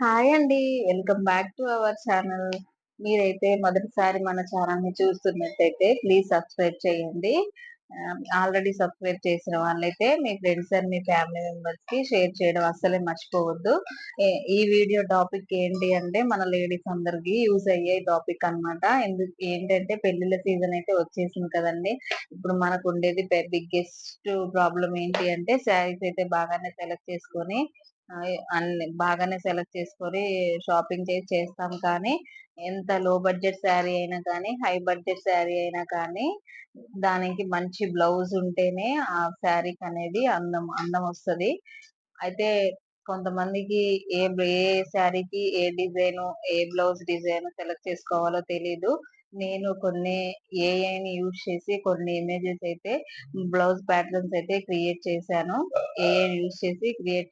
Hi అండి. Welcome back to our channel. మీరైతే మొదటిసారి మన ఛానల్ని చూస్తున్నట్టయితే ప్లీజ్ సబ్స్క్రైబ్ చేయండి. ఆల్రెడీ సబ్స్క్రైబ్ చేసిన వాళ్ళైతే మీ ఫ్రెండ్స్ అండ్ మీ ఫ్యామిలీ మెంబర్స్కి షేర్ చేయడం అస్సలే మర్చిపోవద్దు. ఈ వీడియో టాపిక్ ఏంటి అంటే మన లేడీస్ అందరికి యూజ్ అయ్యే టాపిక్ అనమాట ఎందుకు ఏంటంటే పెళ్ళిళ్ళ సీజన్ అయితే వచ్చేసింది కదండి. ఇప్పుడు మనకు ఉండేది బిగ్గెస్ట్ ప్రాబ్లం ఏంటి అంటే శారీస్ అయితే బాగానే సెలెక్ట్ చేసుకొని అన్ని బాగానే సెలెక్ట్ చేసుకొని షాపింగ్ చేసి చేస్తాం కానీ ఎంత లో బడ్జెట్ శారీ అయినా కానీ హై బడ్జెట్ శారీ అయినా కానీ దానికి మంచి బ్లౌజ్ ఉంటేనే ఆ శారీకి అనేది అందం అందం వస్తుంది. అయితే కొంతమందికి ఏ ఏ శారీకి ఏ డిజైన్ ఏ బ్లౌజ్ డిజైన్ సెలెక్ట్ చేసుకోవాలో తెలీదు. నేను కొన్ని ఏఐని యూజ్ చేసి కొన్ని ఇమేజెస్ అయితే బ్లౌజ్ ప్యాటర్న్స్ అయితే క్రియేట్ చేశాను. ఏఐ యూజ్ చేసి క్రియేట్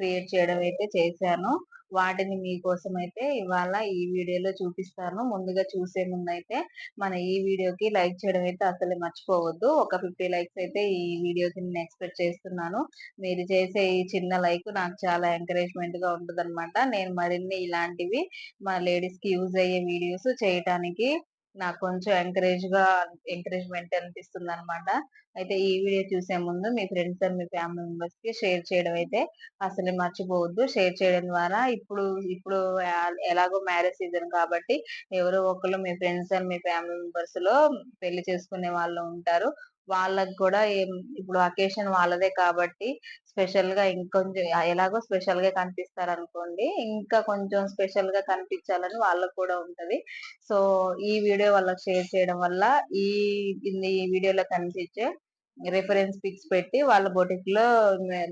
క్రియేట్ చేయడం అయితే చేశాను. వాటిని మీకోసం అయితే ఇవాళ ఈ వీడియోలో చూపిస్తాను. ముందుగా చూసే ముందు అయితే మన ఈ వీడియోకి లైక్ చేయడం అయితే అసలు మర్చిపోవద్దు. ఒక ఫిఫ్టీ లైక్స్ అయితే ఈ వీడియోకి నేను ఎక్స్పెక్ట్ చేస్తున్నాను. మీరు చేసే ఈ చిన్న లైక్ నాకు చాలా ఎంకరేజ్మెంట్గా ఉంటుంది నేను మరిన్ని ఇలాంటివి మా లేడీస్కి యూజ్ అయ్యే వీడియోస్ చేయటానికి నాకు కొంచెం ఎంకరేజ్గా ఎంకరేజ్మెంట్ అనిపిస్తుంది అనమాట అయితే ఈ వీడియో చూసే ముందు మీ ఫ్రెండ్స్ అండ్ మీ ఫ్యామిలీ మెంబర్స్కి షేర్ చేయడం అయితే అసలు మర్చిపోవద్దు. షేర్ చేయడం ద్వారా ఇప్పుడు ఇప్పుడు ఎలాగో మ్యారేజ్ సీజన్ కాబట్టి ఎవరో ఒకరు మీ ఫ్రెండ్స్ అండ్ మీ ఫ్యామిలీ మెంబర్స్లో పెళ్ళి చేసుకునే వాళ్ళు ఉంటారు. వాళ్ళకి కూడా ఇప్పుడు అకేషన్ వాళ్ళదే కాబట్టి స్పెషల్గా ఇంకొంచెం ఎలాగో స్పెషల్గా కనిపిస్తారు అనుకోండి ఇంకా కొంచెం స్పెషల్గా కనిపించాలని వాళ్ళకు కూడా ఉంటది. సో ఈ వీడియో వాళ్ళకి షేర్ చేయడం వల్ల ఈ ఈ వీడియోలో కనిపించే రిఫరెన్స్ పిక్స్ పెట్టి వాళ్ళ బొటిక్లో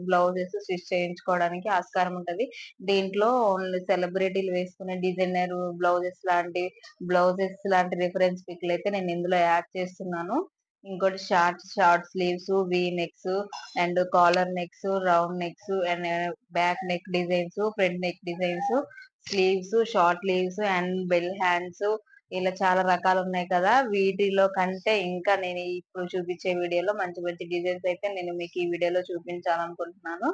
బ్లౌజెస్ స్టిచ్ చేయించుకోవడానికి ఆస్కారం ఉంటది. దీంట్లో ఓన్లీ సెలబ్రిటీలు వేసుకునే డిజైనర్ బ్లౌజెస్ లాంటి బ్లౌజెస్ లాంటి రిఫరెన్స్ పిక్లు అయితే నేను ఇందులో యాడ్ చేస్తున్నాను. ఇంకోటి short short sleeves V necks and collar necks round necks and back neck designs front neck designs sleeves short sleeves and bell hands ఇలా చాలా రకాలు ఉన్నాయి కదా! వీటిలో కంటే ఇంకా నేను ఇప్పుడు చూపించే వీడియోలో మంచి మంచి డిజైన్స్ అయితే నేను మీకు ఈ వీడియోలో చూపించాలనుకుంటున్నాను.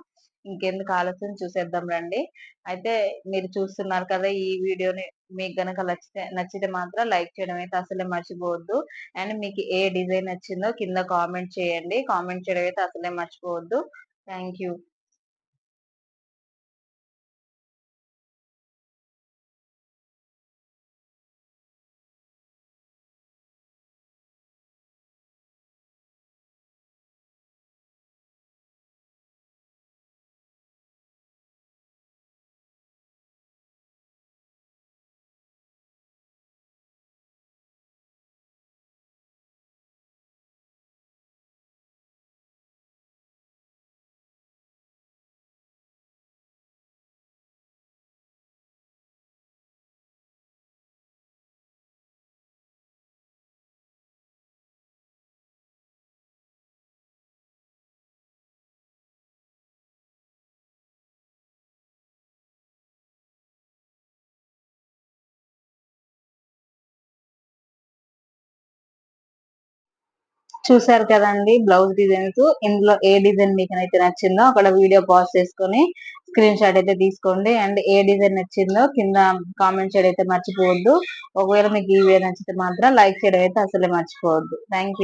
ఇంకెందుకు ఆలస్యం? చూసేద్దాం రండి. అయితే మీరు చూస్తున్నారు కదా ఈ వీడియోని మీకు గనక నచ్చితే నచ్చితే మాత్రం లైక్ చేయడం అయితే అసలే మర్చిపోవద్దు. అండ్ మీకు ఏ డిజైన్ నచ్చిందో కింద కామెంట్ చేయండి. కామెంట్ చేయడం అయితే అసలే మర్చిపోవద్దు. Thank you. చూసారు కదండి బ్లౌజ్ డిజైన్స్. ఇందులో ఏ డిజైన్ మీకు అయితే నచ్చిందో అక్కడ వీడియో పాజ్ చేసుకొని స్క్రీన్ షాట్ అయితే తీసుకోండి. అండ్ ఏ డిజైన్ నచ్చిందో కింద కామెంట్ చేయడం అయితే మర్చిపోవద్దు. ఒకవేళ మీకు ఈ వీడియో నచ్చితే మాత్రం లైక్ చేయడం అయితే అసలే మర్చిపోవద్దు. థ్యాంక్